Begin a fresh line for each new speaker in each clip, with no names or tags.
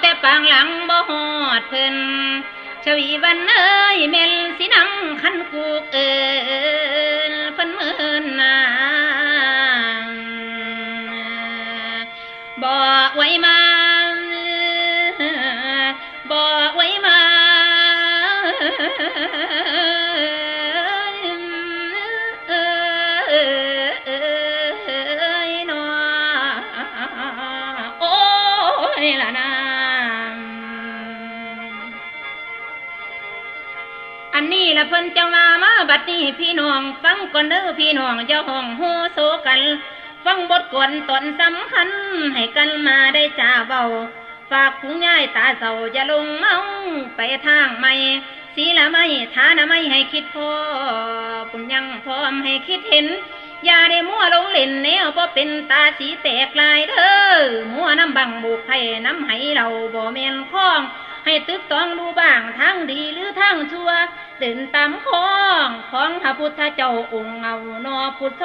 แต่ปางหลังบ่หอดเพิ่นชวีวันเอ้ยเมลสินังขันกูกเอินเพิ่นเมินนางบอกไว้มา นี้ละเพิ่นจังว่ามาบัดนี้พี่น้อง ฟังก่อนเด้อพี่น้องอย่าห้องโฮโซกัน ฟังบทกวนตนสำคัญ ให้กันมาได้จ่าเบาฝากผู้ย่ายตาเศร้าอย่าลงเมาไปทางใหม่สีละไม่ฐานะไม่ให้คิดพอปุญยังพร้อมให้คิดเห็น อย่าได้มัวลงเล่นแนวบ่เป็นตาสีแตกลายเด้อมัวน้ำบังบุกไผ่น้ำไหเราบ่แมนคล้อง ให้ตึกตองดูบ้างทางดีหรือทางชั่ว เดินตามของของพระพุทธเจ้าองค์เอานอพุทโธ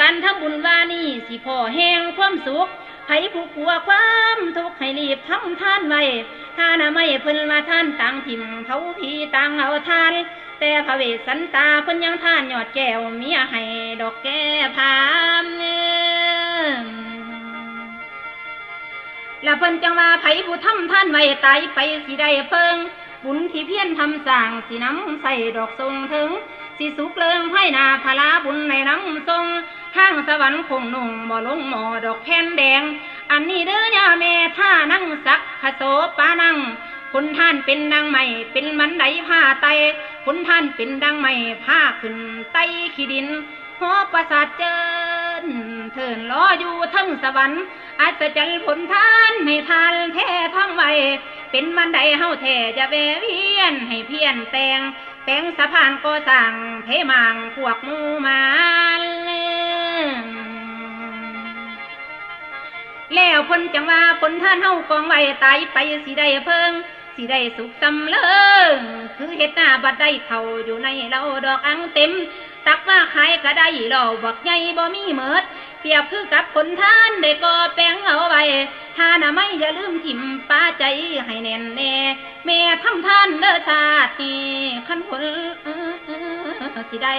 การทำบุญว่านี่สิพ่อแห้งความสุขไผผู้กลัวความทุกข์ให้รีบทำท่านไว้ถ้านะไม่เพิ่นมาท่านต่างถิ่มเผาพีต่างเอาทาน แต่พระเวสสันตาเพิ่นยังท่านยอดแก้วเมียให้ดอกแก้พามเนื้อและเพิ่นจังว่าไผผู้ทำท่านไว้ตายไปสิได้เพิ่ง บุญที่เพียรทำสร้างสิน้ำใส่ดอกทรงถึงสิสุกเลิงให้นาพลาบุญในน้ำทรงทางสวรรค์คงนุ่งบ่ลงหมอดอกแผ่นแดง อันนี้เด้อย่าแม่ท่านั่งสักขโสปานั่งคุณท่านเป็นดังใหม่ เป็นมันไดผ้าไตคุณท่านเป็นดังใหม่ผ้าขึ้นไตขีดินหอประสาทเจินเถินรออยู่ทั้งสวรรค์อาจจะจันผลท่านให้ทานแท้ทั้งไว้ เป็นมันใดเฮาแท้จะแวเวียนให้เพียนแปลงแปลงสะพานก็สั่งเทมางพวกมูมาแล้วพ้นจังว่าพ้นท่านเฮากองไว้ตายไปสิได้เพิงสิได้สุขสำเลิงคือเฮ็ดหน้าบัดได้เขาอยู่ในเราดอกอังเต็ม ตักว่าขายก็ได้หล่อบักใหญ่บ่มีเมิด เปรียบคือกับผลทานได้ก่อแป้งเอาไว้ถ้าน่ะไม่อย่าลืมถิ่มป้าใจให้แน่นแน่แม่ทำทานเด้อชาติขันผลสิได้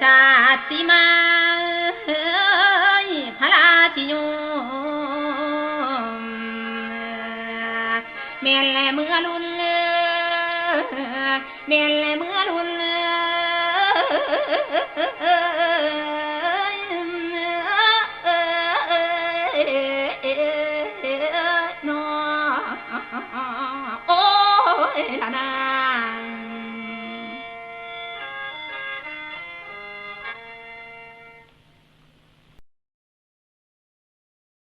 ชาติมาพระราชิโยมแม่นแลเมื่อรุนเลแม่นแลเมื่อรุน นอ